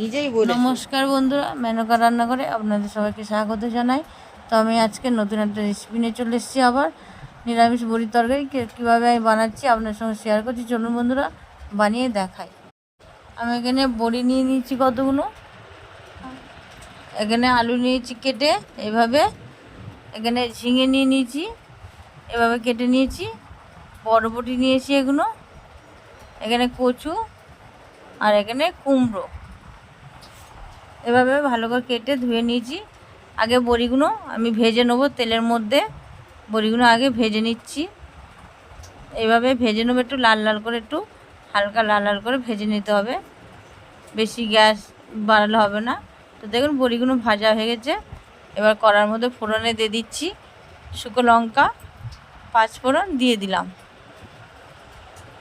নিজেই বলে নমস্কার বন্ধুরা, মেনকা রান্নাঘরে আপনাদের সবাইকে স্বাগত জানাই। তো আমি আজকে নতুন একটা রেসিপি নিয়ে চলে এসেছি আবার। নিরামিষ বড়ির তরকারি কীভাবে আমি বানাচ্ছি আপনার সঙ্গে শেয়ার করছি। চলুন বন্ধুরা, বানিয়ে দেখাই। আমি এখানে বড়ি নিয়ে নিয়েছি কতগুলো? এখানে আলু নিয়েছি কেটে, এভাবে। এখানে ঝিঙে নিয়ে নিয়েছি, এভাবে কেটে নিয়েছি। বরবটি নিয়েছি এগুলো। এখানে কচু আর এখানে কুমড়ো। এভাবে ভালো করে কেটে ধুয়ে নিয়েছি। আগে বড়িগুলো আমি ভেজে নেব তেলের মধ্যে। বড়িগুলো আগে ভেজে নিচ্ছি। এভাবে ভেজে নেব, একটু লাল লাল করে একটু হালকা লাল লাল করে ভেজে নিতে হবে। বেশি গ্যাস বাড়ালে হবে না। তো দেখুন, বড়িগুলো ভাজা হয়ে গেছে। এবার কড়ার মধ্যে ফোড়নে দিয়ে দিচ্ছি। শুকো লঙ্কা, পাঁচ ফোড়ন দিয়ে দিলাম।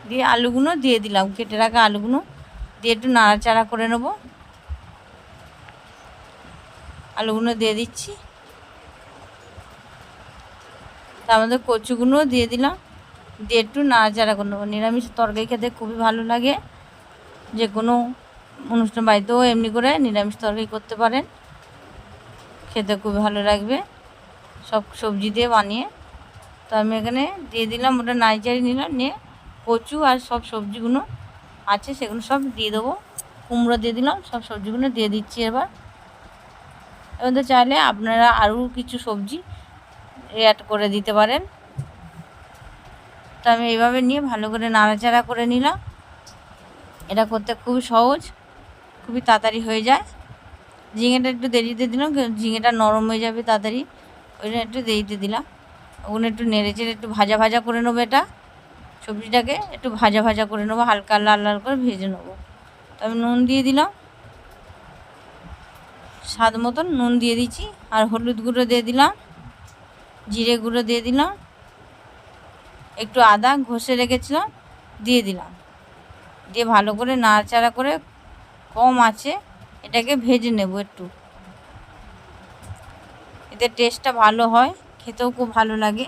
দিয়ে আলুগুলো দিয়ে দিলাম। কেটে রাখা আলুগুলো দিয়ে একটু নাড়াচাড়া করে নেব। আলুগুলো দিয়ে দিচ্ছি। তার মধ্যে কচুগুলো দিয়ে দিলাম। দিয়ে একটু নাড়াচাড়া করে নেব। নিরামিষ তরকারি খেতে খুবই ভালো লাগে। যে কোনো অনুষ্ঠান বাড়িতেও এমনি করে নিরামিষ তরকারি করতে পারেন। খেতে খুবই ভালো লাগবে। সব সবজি দিয়ে বানিয়ে। তো আমি এখানে দিয়ে দিলাম, ওটা নাইচারি নিলাম, নিয়ে কচু আর সব সবজিগুলো আছে, সেগুলো সব দিয়ে দেবো। কুমড়ো দিয়ে দিলাম, সব সবজিগুলো দিয়ে দিচ্ছি এবার। এবার চাইলে আপনারা আরও কিছু সবজি অ্যাড করে দিতে পারেন। তো আমি এইভাবে নিয়ে ভালো করে নাড়াচাড়া করে নিলাম। এটা করতে খুবই সহজ, খুবই তাড়াতাড়ি হয়ে যায়। ঝিঙেটা একটু দেরিতে দিলাম ঝিঙেটা নরম হয়ে যাবে তাড়াতাড়ি। ওই জন্য একটু দেরিতে দিলাম। ওগুলো একটু নেড়ে চেড়ে একটু ভাজা ভাজা করে নেব এটা। সবজিটাকে একটু ভাজা ভাজা করে নেব, হালকা লাল লাল করে ভেজে নেব। তো আমি নুন দিয়ে দিলাম। স্বাদ মতন নুন দিয়ে দিচ্ছি, আর হলুদ গুঁড়ো দিয়ে দিলাম, জিরে গুঁড়ো দিয়ে দিলাম, একটু আদা ঘষে রেখেছিলাম, দিয়ে দিলাম। দিয়ে ভালো করে নাড়াচাড়া করে কম আছে, এটাকে ভেজে নেব একটু। এতে টেস্টটা ভালো হয়, খেতেও খুব ভালো লাগে।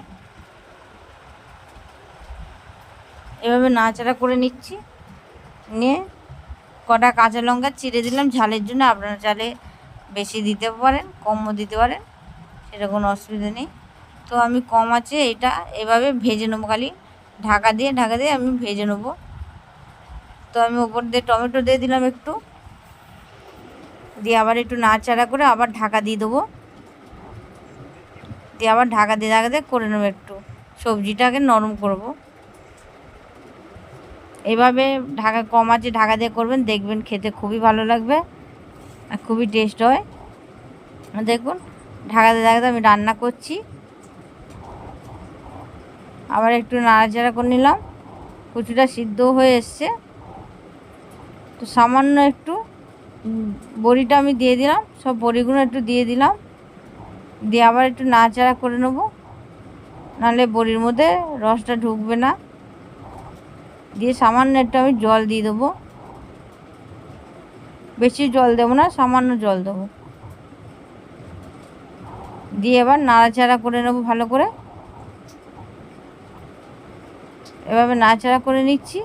এভাবে নাড়াচাড়া করে নিচ্ছি, নিয়ে কটা কাঁচা লঙ্কা চিড়ে দিলাম, ঝালের জন্য আপনারা চালে বেশি দিতে পারেন, কমও দিতে পারেন, সেটা কোনো অসুবিধা নেই। তো আমি কম আছে, এটা এভাবে ভেজে নেব খালি, ঢাকা দিয়ে ঢাকা দিয়ে আমি ভেজে নেব। তো আমি ওপর দিয়ে টমেটো দিয়ে দিলাম একটু। দিয়ে আবার একটু নাড়াচাড়া করে আবার ঢাকা দিয়ে দেবো। দিয়ে আবার ঢাকা দিয়ে ঢাকা দিয়ে করে নেব একটু। সবজিটাকে নরম করব। এভাবে ঢাকা, কম আছে, ঢাকা দিয়ে করবেন, দেখবেন খেতে খুবই ভালো লাগবে। খুবই টেস্ট হয়। দেখুন, ঢাকাতে ঢাকাতে আমি রান্না করছি। আবার একটু নাড়াচাড়া করে নিলাম। কচুটা সিদ্ধ হয়ে এসছে। তো সামান্য একটু বড়িটা আমি দিয়ে দিলাম। সব বড়িগুলো একটু দিয়ে দিলাম। দিয়ে আবার একটু নাড়াচাড়া করে নেব। নাহলে বড়ির মধ্যে রসটা ঢুকবে না। দিয়ে সামান্য একটু আমি জল দিয়ে দেবো। বেশি জল দেবো না, সামান্য জল দেবো। দিয়ে এবার নাড়াচাড়া করে নেব ভালো করে। এভাবে নাড়াচাড়া করে নিচ্ছি।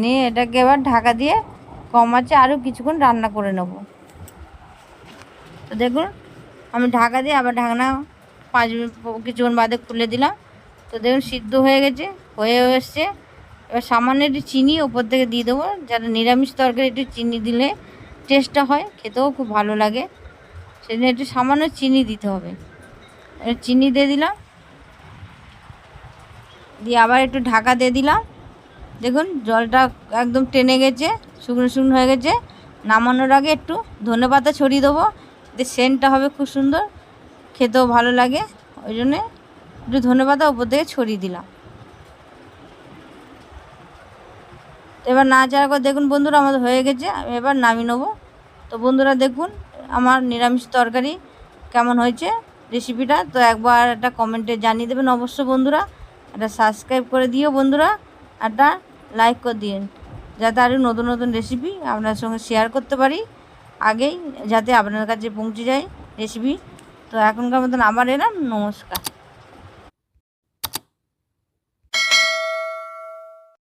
নিয়ে এটাকে এবার ঢাকা দিয়ে কম আছে আরও কিছুক্ষণ রান্না করে নেব। তো দেখুন, আমি ঢাকা দিয়ে আবার ঢাকনা পাঁচ মিনিট, কিছুক্ষণ বাদে খুলে দিলাম। তো দেখুন, সিদ্ধ হয়ে গেছে, হয়ে এসছে। এবার সামান্য একটু চিনি ওপর থেকে দিয়ে দেবো, যাতে নিরামিষ তরকারি একটু চিনি দিলে টেস্টটা হয়, খেতেও খুব ভালো লাগে। সেদিন একটু সামান্য চিনি দিতে হবে। চিনি দিয়ে দিলাম। দিয়ে আবার একটু ঢাকা দিয়ে দিলাম। দেখুন, জলটা একদম টেনে গেছে, শুকনো শুকনো হয়ে গেছে। নামানোর আগে একটু ধনে পাতা ছড়িয়ে দেবো দিয়ে সেন্টটা হবে খুব সুন্দর, খেতেও ভালো লাগে। ওই জন্যে একটু ধনে পাতা উপর থেকে ছড়িয়ে দিলাম। এবার না নাড়াচাড়া করে দেখুন বন্ধুরা আমাদের হয়ে গেছে, আমি এবার নামিয়ে নেব। তো বন্ধুরা দেখুন, আমার নিরামিষ তরকারি কেমন হয়েছে রেসিপিটা তো একবার একটা কমেন্টে জানিয়ে দেবেন অবশ্য বন্ধুরা। একটা সাবস্ক্রাইব করে দিও বন্ধুরা, একটা লাইক করে দিন, যাতে আরও নতুন নতুন রেসিপি আপনার সঙ্গে শেয়ার করতে পারি, আগেই যাতে আপনার কাছে পৌঁছে যায় রেসিপি তো এখনকার মতন আবার এলাম, নমস্কার।